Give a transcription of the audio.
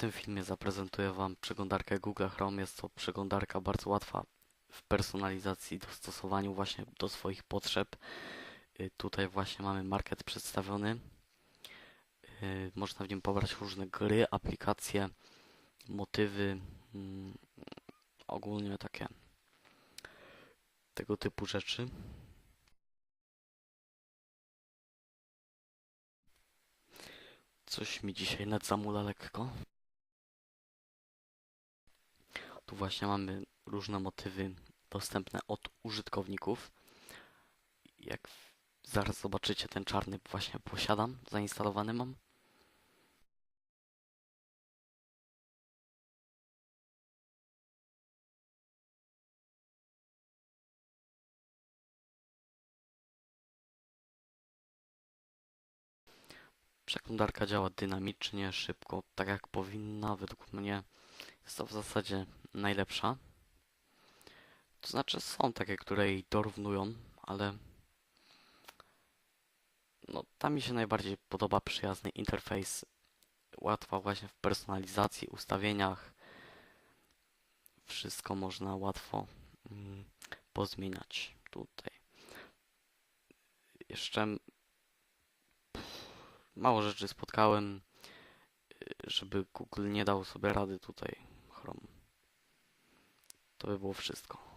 tym filmie zaprezentuję Wam przeglądarkę Google Chrome. Jest to przeglądarka bardzo łatwa w personalizacji, dostosowaniu właśnie do swoich potrzeb. Y, Tutaj właśnie mamy market przedstawiony. Y, Można w nim pobrać różne gry, aplikacje, motywy, mm, ogólnie takie tego typu rzeczy. Coś mi dzisiaj net zamula lekko. Tu właśnie mamy różne motywy dostępne od użytkowników. Jak zaraz zobaczycie, ten czarny właśnie posiadam, zainstalowany mam. Przeglądarka działa dynamicznie, szybko, tak jak powinna. Według mnie jest to w zasadzie najlepsza. To znaczy są takie, które jej dorównują, ale no, ta mi się najbardziej podoba przyjazny interfejs. Łatwa właśnie w personalizacji, ustawieniach. Wszystko można łatwo mm, pozmieniać tutaj. Jeszcze mało rzeczy spotkałem, żeby Google nie dał sobie rady tutaj Chrome. To by było wszystko.